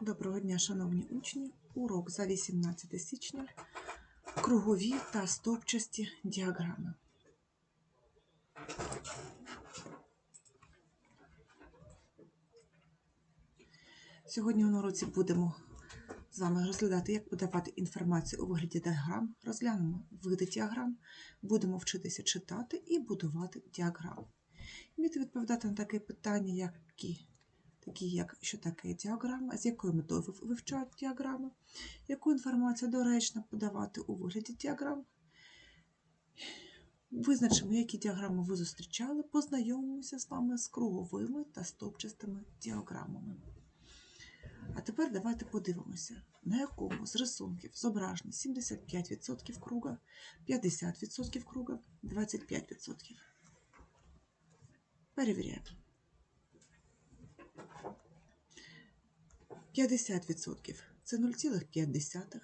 Доброго дня, шановні учні. Урок за 18 січня. Кругові та стовпчасті діаграми. Сьогодні на уроці будемо з вами розглядати, як подавати інформацію у вигляді діаграм. Розглянемо види діаграм, будемо вчитися читати і будувати діаграми. Вміти відповідати на таке питання, які такі як що таке діаграма, з якою метою ви вивчають діаграми, яку інформацію доречно подавати у вигляді діаграм. Визначимо, які діаграми ви зустрічали, познайомимося з вами з круговими та стовпчастими діаграмами. А тепер давайте подивимося, на якому з рисунків зображено 75% круга, 50% круга, 25%. Перевіряємо. 50% це 0,5,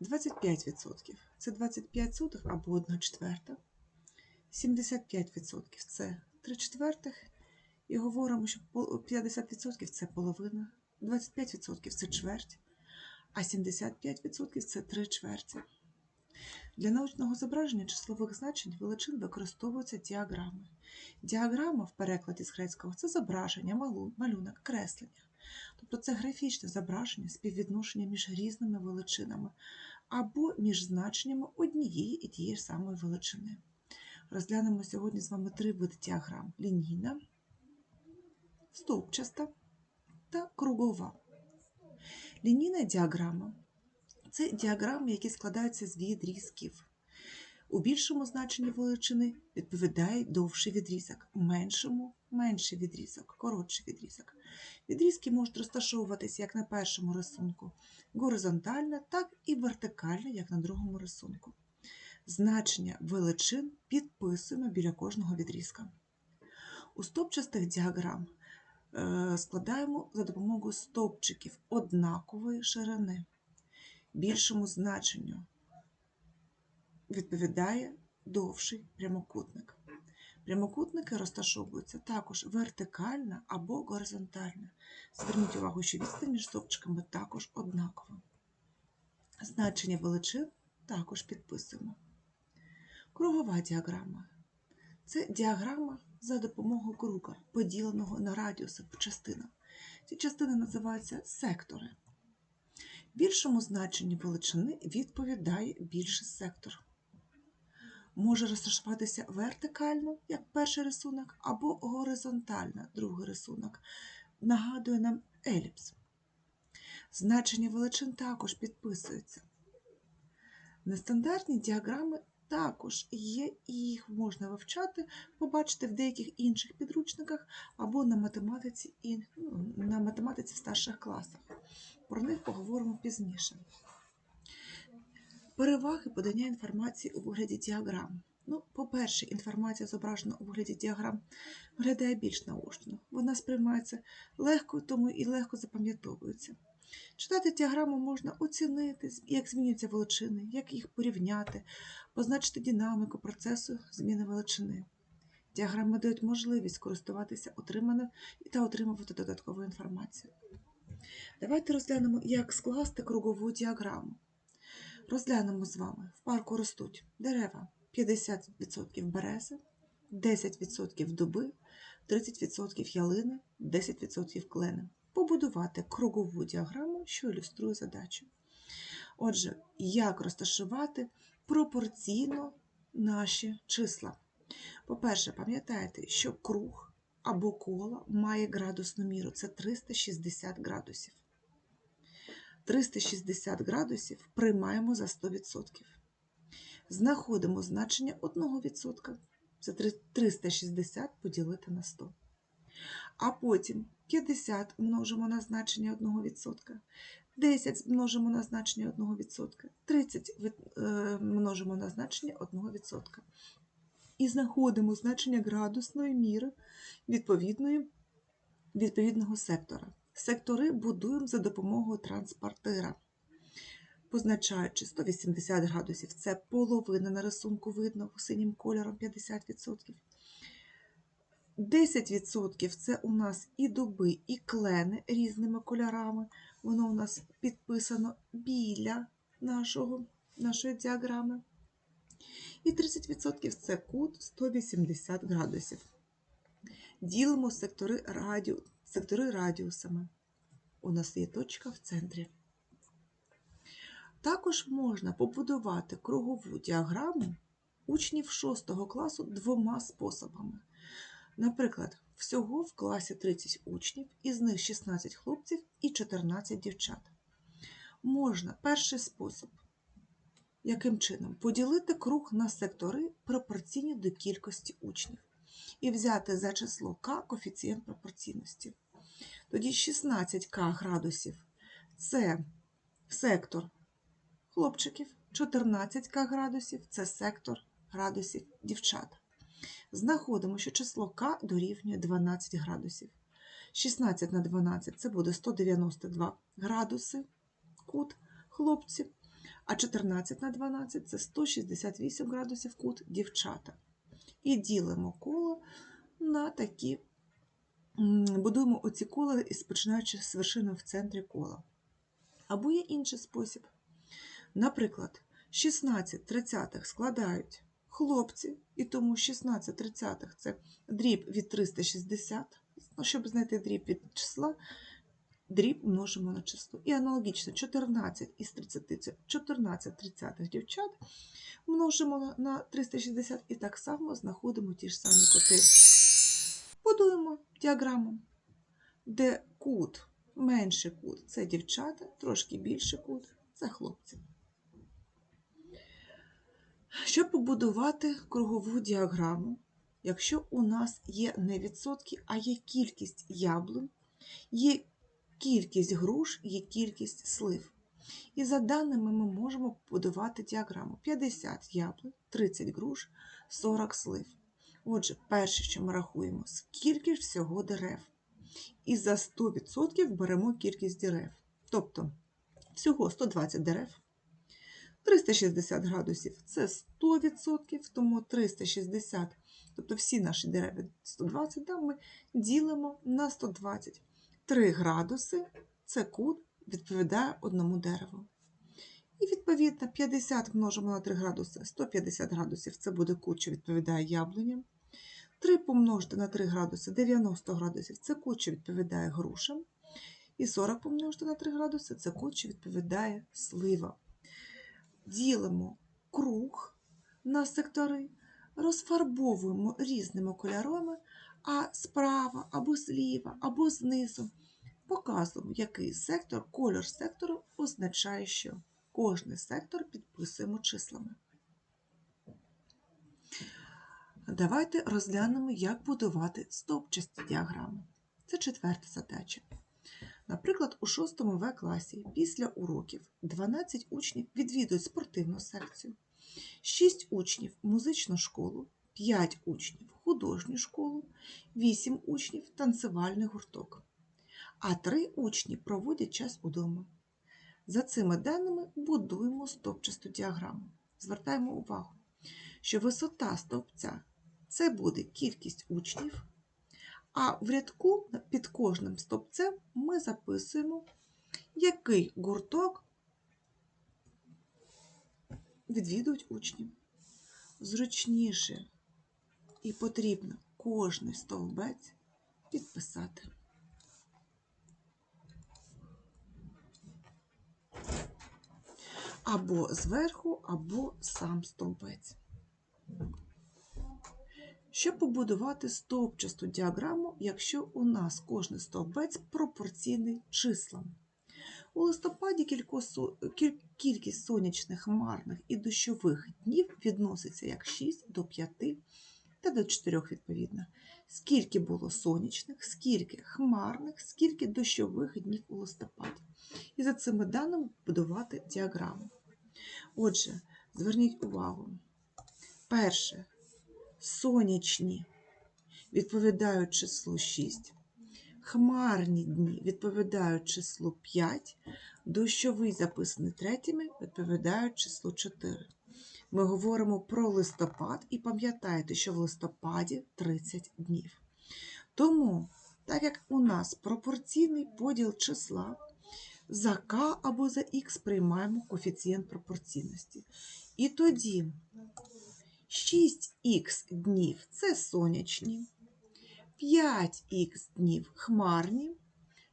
25% це 25 сотих або 1 четверта, 75% це 3 четвертих, і говоримо, що 50% це половина, 25% це чверть, а 75% це 3 чверті. Для научного зображення числових значень величин використовуються діаграми. Діаграма в перекладі з грецького це зображення, малюнок, креслення. Тобто це графічне зображення співвідношення між різними величинами або між значеннями однієї і тієї ж самої величини. Розглянемо сьогодні з вами три види діаграм: лінійна, стовпчаста та кругова. Лінійна діаграма це діаграми, які складаються з відрізків. У більшому значенні величини відповідає довший відрізок, меншому менший відрізок, коротший відрізок. Відрізки можуть розташовуватися як на першому рисунку горизонтально, так і вертикально, як на другому рисунку. Значення величин підписуємо біля кожного відрізка. У стовпчастих діаграм е, складаємо за допомогою стовпчиків однакової ширини. Більшому значенню відповідає довший прямокутник. Прямокутники розташовуються також вертикально або горизонтально. Зверніть увагу, що відстань між стовпчиками також однакова. Значення величин також підписуємо. Кругова діаграма це діаграма за допомогою круга, поділеного на радіуси по частинам. Ці частини називаються сектори. Більшому значенню величини відповідає більший сектор може розташуватися вертикально, як перший рисунок, або горизонтально, другий рисунок. Нагадує нам еліпс. Значення величин також підписуються. Нестандартні діаграми також є, і їх можна вивчати, побачити в деяких інших підручниках або на математиці і ну, на математиці старших класах. Про них поговоримо пізніше. Переваги подання інформації у вигляді діаграм. Ну, по-перше, інформація, зображена у вигляді діаграм, виглядає більш наочно. Вона сприймається легко, тому і легко запам'ятовується. Читати діаграму можна оцінити, як змінюються величини, як їх порівняти, позначити динаміку процесу зміни величини. Діаграми дають можливість користуватися отриманою та отримувати додаткову інформацію. Давайте розглянемо, як скласти кругову діаграму. Розглянемо з вами. В парку ростуть дерева 50% берези, 10% дуби, 30% ялини, 10% клени. Побудувати кругову діаграму, що ілюструє задачу. Отже, як розташувати пропорційно наші числа? По-перше, пам'ятайте, що круг або коло має градусну міру це 360 градусів. 360 градусів приймаємо за 100%. Знаходимо значення 1%. Це 360 поділити на 100. А потім 50 множимо на значення 1%, 10 множимо на значення 1%, 30 множимо на значення 1%. І знаходимо значення градусної міри відповідної, відповідного сектора. Сектори будуємо за допомогою транспортира. Позначаючи 180 градусів, це половина на рисунку видно синім кольором 50%. 10% це у нас і дуби, і клени різними кольорами. Воно у нас підписано біля нашого, нашої діаграми. І 30% це кут 180 градусів. Ділимо сектори, радіу, сектори радіусами. У нас є точка в центрі. Також можна побудувати кругову діаграму учнів 6 класу двома способами. Наприклад, всього в класі 30 учнів, із них 16 хлопців і 14 дівчат. Можна перший спосіб. Яким чином? Поділити круг на сектори пропорційні до кількості учнів і взяти за число k коефіцієнт пропорційності. Тоді 16k градусів це сектор хлопчиків, 14к градусів це сектор градусів дівчат. Знаходимо, що число К дорівнює 12 градусів. 16 на 12 це буде 192 градуси кут хлопців, а 14 на 12 це 168 градусів кут дівчата. І ділимо коло на такі, будуємо оці кола, починаючи з вершини в центрі кола. Або є інший спосіб. Наприклад, 16 тридцятих складають хлопці, і тому 16 тридцятих це дріб від 360. Ну, щоб знайти дріб від числа, дріб множимо на число. І аналогічно 14 із 30 це 14 тридцятих дівчат множимо на- на 360 і так само знаходимо ті ж самі кути. Будуємо діаграму, де кут, менший кут це дівчата, трошки більший кут це хлопці. Щоб побудувати кругову діаграму, якщо у нас є не відсотки, а є кількість яблунь, є кількість груш, є кількість слив. І за даними ми можемо побудувати діаграму 50 яблунь, 30 груш, 40 слив. Отже, перше, що ми рахуємо, скільки ж всього дерев. І за 100% беремо кількість дерев. Тобто всього 120 дерев. 360 градусів це 100%, тому 360, тобто всі наші дерева 120, да, ми ділимо на 120. 3 градуси це кут відповідає одному дереву. І відповідно 50 множимо на 3 градуси, 150 градусів це буде кут, що відповідає яблуням. 3 помножити на 3 градуси 90 градусів це кут, що відповідає грушам. І 40 помножити на 3 градуси це кут, що відповідає сливам ділимо круг на сектори, розфарбовуємо різними кольорами, а справа або зліва, або знизу показуємо, який сектор, кольор сектору означає, що кожний сектор підписуємо числами. Давайте розглянемо, як будувати стовпчасті діаграми. Це четверта задача. Наприклад, у 6 В класі після уроків 12 учнів відвідують спортивну секцію, 6 учнів музичну школу, 5 учнів художню школу, 8 учнів танцювальний гурток, а 3 учні проводять час удома. За цими даними будуємо стовпчасту діаграму. Звертаємо увагу, що висота стовпця це буде кількість учнів. А в рядку під кожним стовпцем ми записуємо, який гурток відвідують учні. Зручніше і потрібно кожний стовбець підписати. Або зверху, або сам стовбець. Щоб побудувати стовпчасту діаграму, якщо у нас кожний стовбець пропорційний числам. У листопаді кількість сонячних, хмарних і дощових днів відноситься як 6 до 5 та до 4 відповідно. Скільки було сонячних, скільки хмарних, скільки дощових днів у листопаді. І за цими даними будувати діаграму. Отже, зверніть увагу. Перше сонячні відповідають числу 6, хмарні дні відповідають числу 5, дощовий записаний третіми відповідають числу 4. Ми говоримо про листопад і пам'ятайте, що в листопаді 30 днів. Тому, так як у нас пропорційний поділ числа, за k або за x приймаємо коефіцієнт пропорційності. І тоді 6х днів це сонячні, 5х днів хмарні,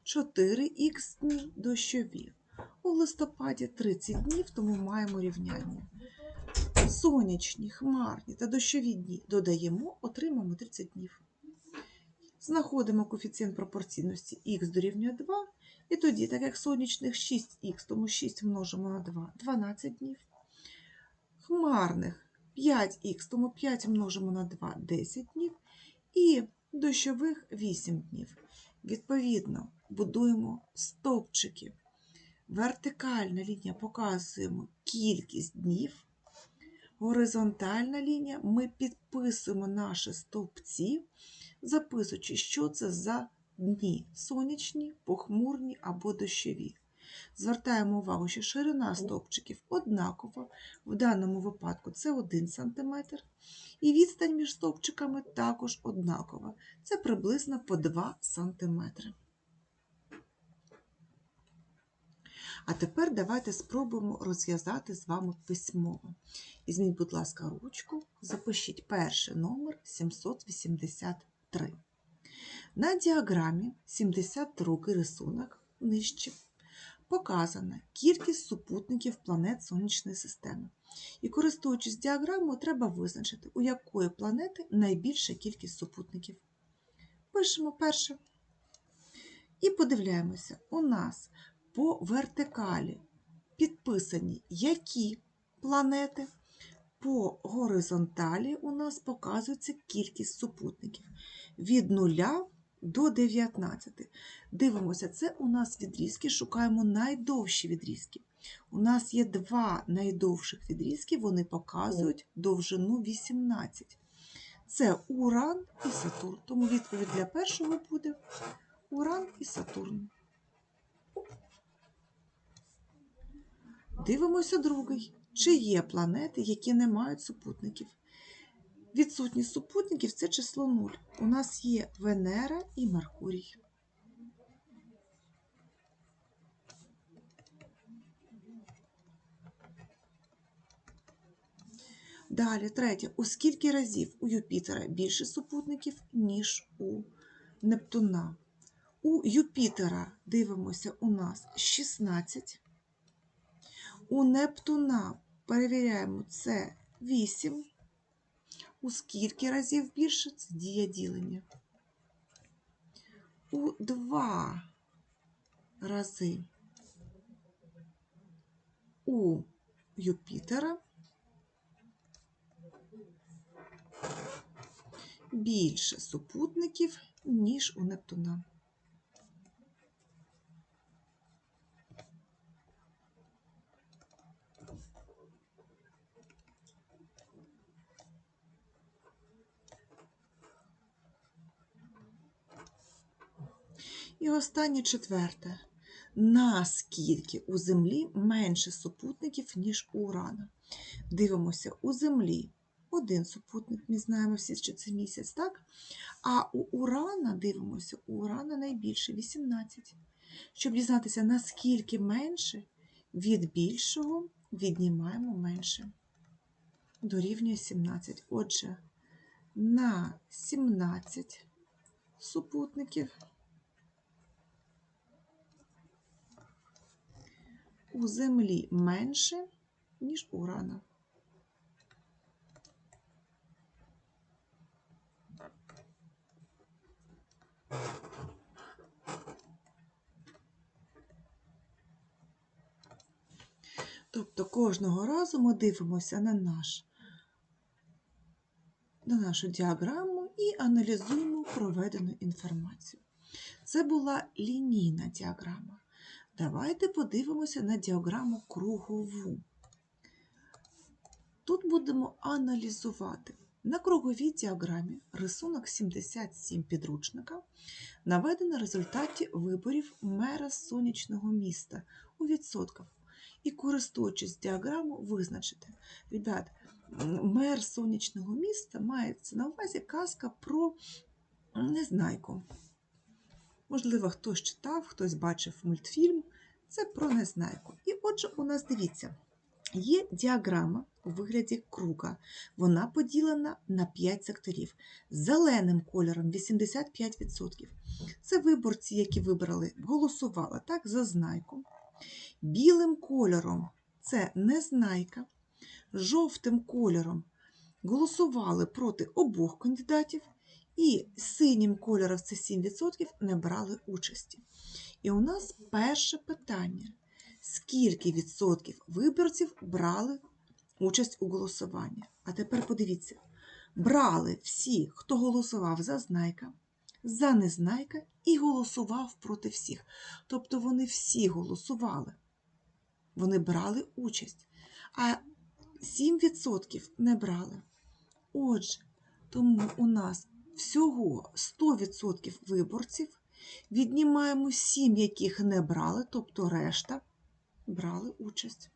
4х днів дощові. У листопаді 30 днів, тому маємо рівняння. Сонячні, хмарні та дощові дні додаємо, отримаємо 30 днів. Знаходимо коефіцієнт пропорційності х дорівнює 2, і тоді, так як сонячних 6х, тому 6 множимо на 2 12 днів. Хмарних 5х, тому 5 множимо на 2 10 днів. І дощових 8 днів. Відповідно, будуємо стовпчики. Вертикальна лінія показуємо кількість днів. Горизонтальна лінія ми підписуємо наші стовпці, записуючи, що це за дні сонячні, похмурні або дощові. Звертаємо увагу, що ширина стовпчиків однакова, в даному випадку це 1 см, і відстань між стовпчиками також однакова. Це приблизно по 2 см. А тепер давайте спробуємо розв'язати з вами письмово. Візьміть, будь ласка, ручку, запишіть перший номер 783. На діаграмі 72 рисунок нижче показана кількість супутників планет Сонячної системи. І користуючись діаграмою, треба визначити, у якої планети найбільша кількість супутників. Пишемо перше. І подивляємося, у нас по вертикалі підписані які планети. По горизонталі у нас показується кількість супутників від 0 до 19. Дивимося, це у нас відрізки, шукаємо найдовші відрізки. У нас є два найдовших відрізки, вони показують довжину 18. Це Уран і Сатурн. Тому відповідь для першого буде Уран і Сатурн. Дивимося другий. Чи є планети, які не мають супутників? Відсутність супутників це число 0. У нас є Венера і Меркурій. Далі, третє. У скільки разів у Юпітера більше супутників, ніж у Нептуна? У Юпітера дивимося у нас 16. У Нептуна перевіряємо це 8. У скільки разів більше це дія ділення. У 2 рази у Юпітера більше супутників, ніж у Нептуна. І останнє четверте. Наскільки у Землі менше супутників, ніж у Урана? Дивимося, у Землі один супутник, ми знаємо всі, що це місяць, так? А у Урана дивимося, у Урана найбільше 18. Щоб дізнатися, наскільки менше, від більшого віднімаємо менше. Дорівнює 17. Отже, на 17 супутників. У Землі менше, ніж Урана. Тобто кожного разу ми дивимося на наш, на нашу діаграму і аналізуємо проведену інформацію. Це була лінійна діаграма. Давайте подивимося на діаграму кругову. Тут будемо аналізувати. На круговій діаграмі рисунок 77 підручника наведено результаті виборів мера сонячного міста у відсотках. І, користуючись діаграмою, визначити. Ребят, мер сонячного міста мається на увазі казка про Незнайку. Можливо, хтось читав, хтось бачив мультфільм. Це про незнайку. І отже, у нас дивіться, є діаграма у вигляді круга. Вона поділена на 5 секторів. Зеленим кольором 85%. Це виборці, які вибрали, голосували так, за знайку. Білим кольором це незнайка. Жовтим кольором голосували проти обох кандидатів. І синім кольором це 7% не брали участі. І у нас перше питання: скільки відсотків виборців брали участь у голосуванні? А тепер подивіться: брали всі, хто голосував за знайка, за незнайка і голосував проти всіх. Тобто вони всі голосували, вони брали участь, а 7% не брали. Отже, тому у нас всього 100% виборців, віднімаємо 7, яких не брали, тобто решта брали участь.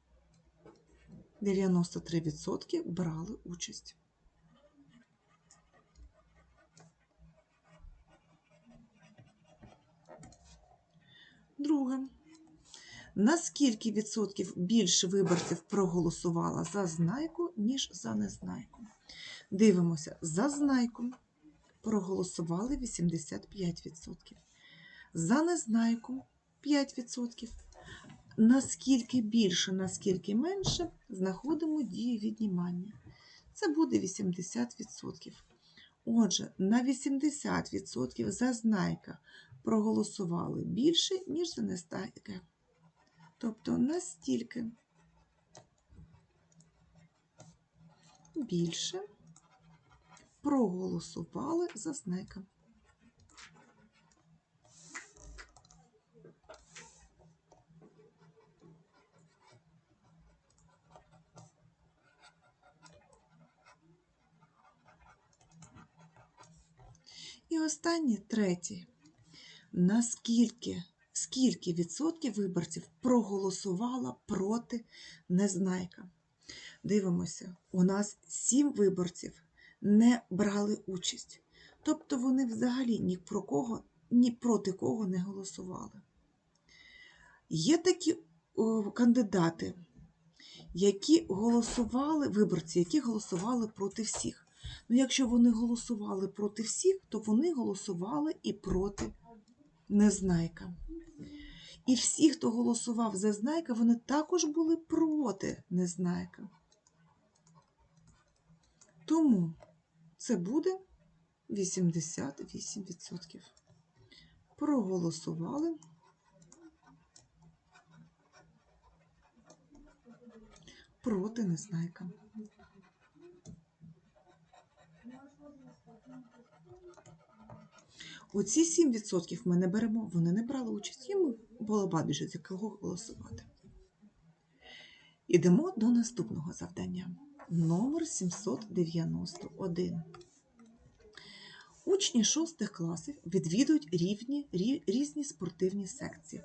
93% брали участь. Друге. На скільки відсотків більше виборців проголосувало за знайку, ніж за незнайку? Дивимося, за знайку проголосували 85%. За незнайку 5%. Наскільки більше, наскільки менше, знаходимо дію віднімання. Це буде 80%. Отже, на 80% за знайка проголосували більше, ніж за незнайка. Тобто настільки більше проголосували за знайка. І останнє третє. Наскільки скільки відсотків виборців проголосувало проти незнайка? Дивимося, у нас сім виборців не брали участь. Тобто вони взагалі ні про кого, ні проти кого не голосували. Є такі о, кандидати, які голосували, виборці, які голосували проти всіх. Ну, якщо вони голосували проти всіх, то вони голосували і проти Незнайка. І всі, хто голосував за Знайка, вони також були проти Незнайка. Тому це буде 88%. Проголосували. Проти Незнайка. Оці 7% ми не беремо, вони не брали участь, їм було байдуже, за кого голосувати. Ідемо до наступного завдання. Номер 791. Учні шостих класів відвідують рівні, рі- різні спортивні секції.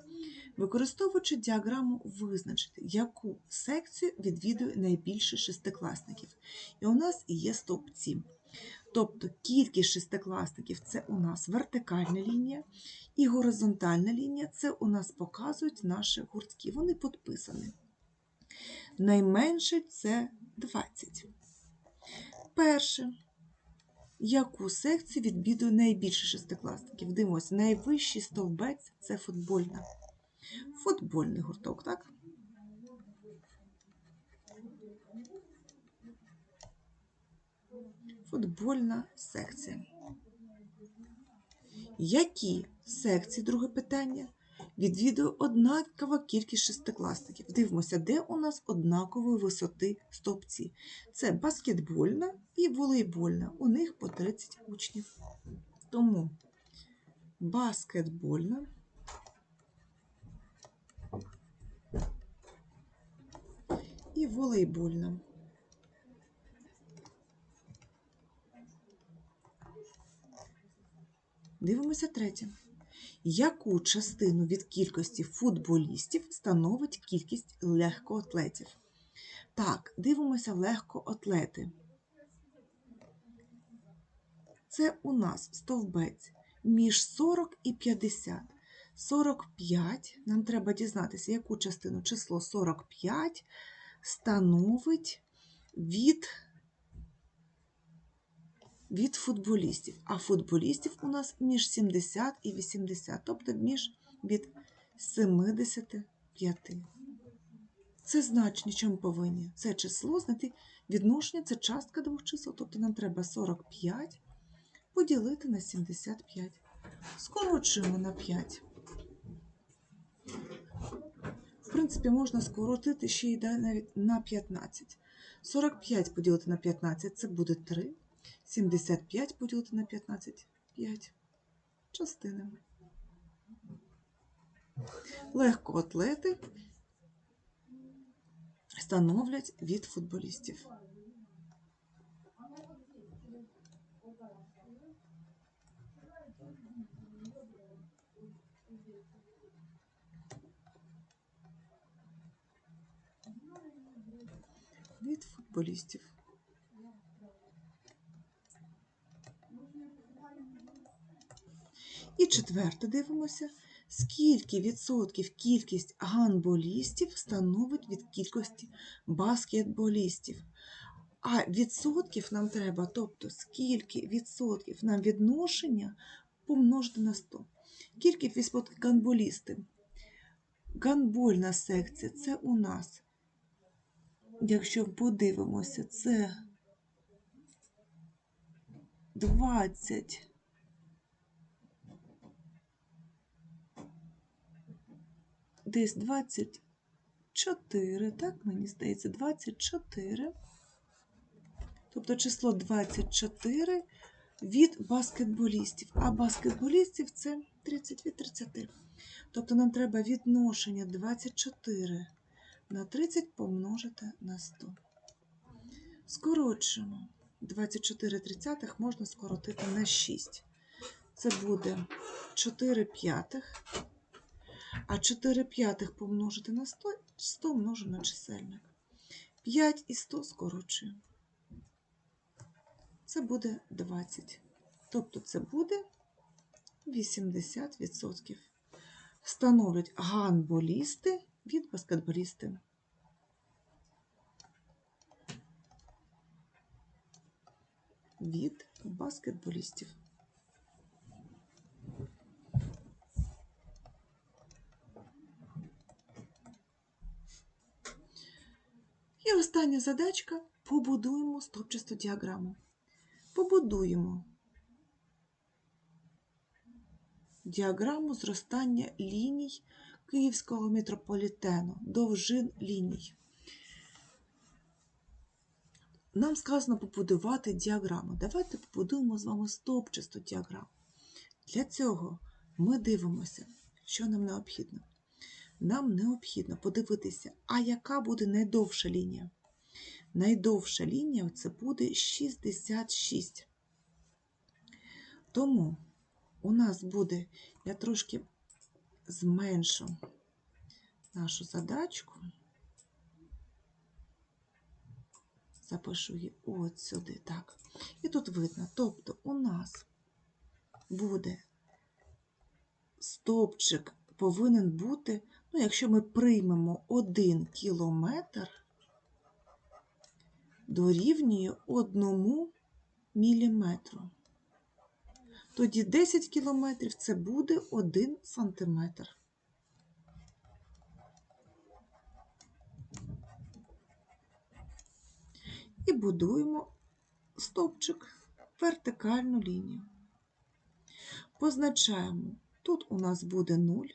Використовуючи діаграму, визначити, яку секцію відвідує найбільше шестикласників. І у нас є стовпці. Тобто кількість шестикласників це у нас вертикальна лінія, і горизонтальна лінія це у нас показують наші гуртки. Вони підписані. Найменше це 20. Перше. Яку секцію відвідує найбільше шестикласників? Дивимося, найвищий стовбець це футбольна. Футбольний гурток, так? Футбольна секція. Які секції, друге питання, відвідує однакова кількість шестикласників? Дивимося, де у нас однакової висоти стовпці. Це баскетбольна і волейбольна. У них по 30 учнів. Тому баскетбольна і волейбольна. Дивимося третє. Яку частину від кількості футболістів становить кількість легкоатлетів? Так, дивимося легкоатлети. Це у нас стовбець між 40 і 50. 45, нам треба дізнатися, яку частину число 45 становить від, від футболістів. А футболістів у нас між 70 і 80, тобто між від 75. Це значення, що повинні? Це число знайти відношення, це частка двох чисел, тобто нам треба 45 поділити на 75. Скорочуємо на 5. В принципі, можна скоротити ще й навіть на 15. 45 поділити на 15 це буде 3. 75 поділити на 15 5. Частинами. Легкоатлети становлять від футболістів. Від футболістів. І четверте дивимося, скільки відсотків кількість гандболістів становить від кількості баскетболістів. А відсотків нам треба, тобто скільки відсотків нам відношення помножити на 100. Кількість відсотків гандболісти. Гандбольна секція це у нас, якщо подивимося, це 20. Десь 24, так, мені здається, 24. Тобто число 24 від баскетболістів. А баскетболістів це 30 від 30. Тобто нам треба відношення 24 на 30 помножити на 100. Скорочуємо. 24 тридцятих можна скоротити на 6. Це буде 4 п'ятих. А 4 п'ятих помножити на 100, 100 множимо на чисельник. 5 і 100 скорочуємо. Це буде 20. Тобто це буде 80%. Становлять гандболісти від баскетболістів. Від баскетболістів. І остання задачка побудуємо стопчасту діаграму. Побудуємо діаграму зростання ліній Київського метрополітену, довжин ліній. Нам сказано побудувати діаграму. Давайте побудуємо з вами стовпчасту діаграму. Для цього ми дивимося, що нам необхідно. Нам необхідно подивитися, а яка буде найдовша лінія. Найдовша лінія це буде 66. Тому у нас буде, я трошки зменшу нашу задачку. Запишу її от сюди, так. І тут видно, тобто у нас буде стовпчик повинен бути, ну, якщо ми приймемо 1 кілометр, дорівнює 1 міліметру. Тоді 10 кілометрів це буде 1 сантиметр. І будуємо стовпчик, вертикальну лінію. Позначаємо, тут у нас буде 0,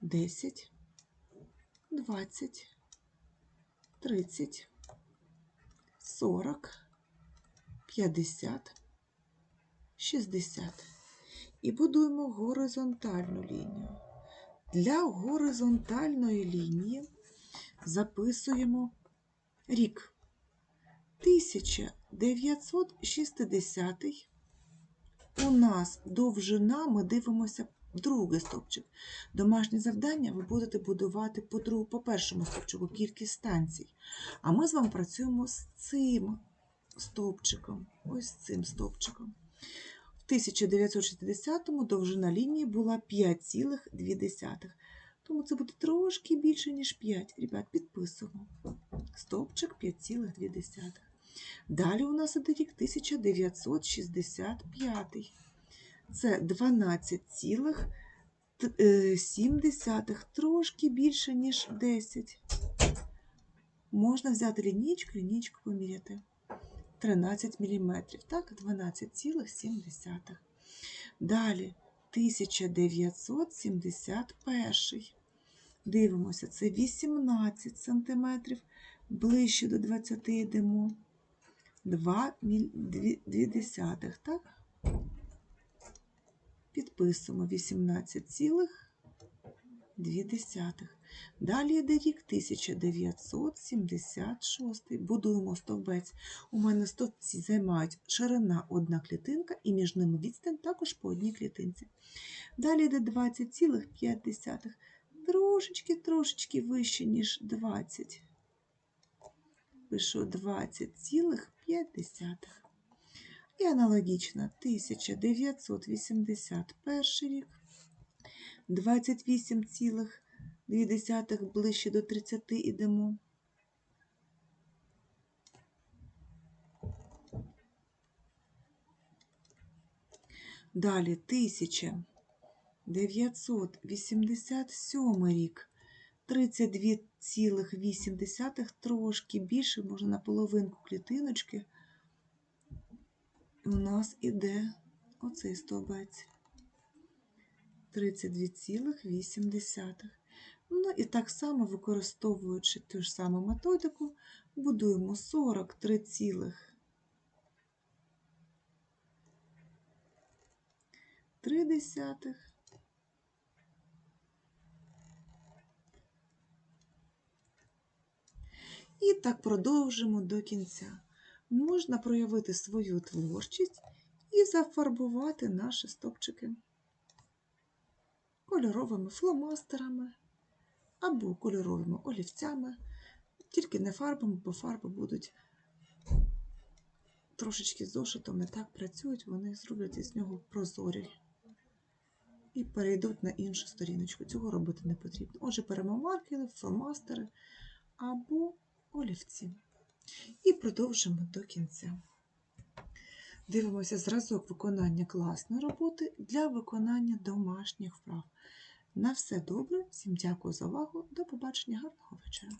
10, 20, 30, 40, 50, 60. І будуємо горизонтальну лінію. Для горизонтальної лінії записуємо рік 1960. У нас довжина, ми дивимося другий стовпчик. Домашнє завдання ви будете будувати по, друг, по першому стовпчику кількість станцій. А ми з вами працюємо з цим стовпчиком, ось цим стовпчиком. В 1960-му довжина лінії була 5,2. Тому це буде трошки більше, ніж 5. Ребят, підписуємо. Стовпчик 5,2. Далі у нас іде рік 1965. Це 12,7, трошки більше, ніж 10. Можна взяти лінійку, лінійку поміряти. 13 мм, так, 12,7. Далі 1971. Дивимося, це 18 см, ближче до 20 йдемо. 2 десятих, так? Підписуємо 18,2. Далі йде рік 1976. Будуємо стовбець. У мене стовпці займають ширина одна клітинка і між ними відстань також по одній клітинці. Далі йде 20,5. Трошечки, трошечки вище, ніж 20. Пишу 20,5. І аналогічно 1981 рік. 28,2 ближче до 30 ідемо. Далі 1987 рік. 32,8, трошки більше, може на половинку клітиночки. У нас іде оцей стовбець. 32,8. Ну і так само, використовуючи ту ж саму методику, будуємо 43, три десятих. І так продовжимо до кінця. Можна проявити свою творчість і зафарбувати наші стопчики кольоровими фломастерами або кольоровими олівцями, тільки не фарбами, бо фарби будуть трошечки зошитом не так працюють, вони зроблять із нього прозорі і перейдуть на іншу сторіночку. Цього робити не потрібно. Отже, беремо маркери, фломастери або олівці. І продовжимо до кінця. Дивимося зразок виконання класної роботи для виконання домашніх вправ. На все добре, всім дякую за увагу. До побачення, гарного вечора.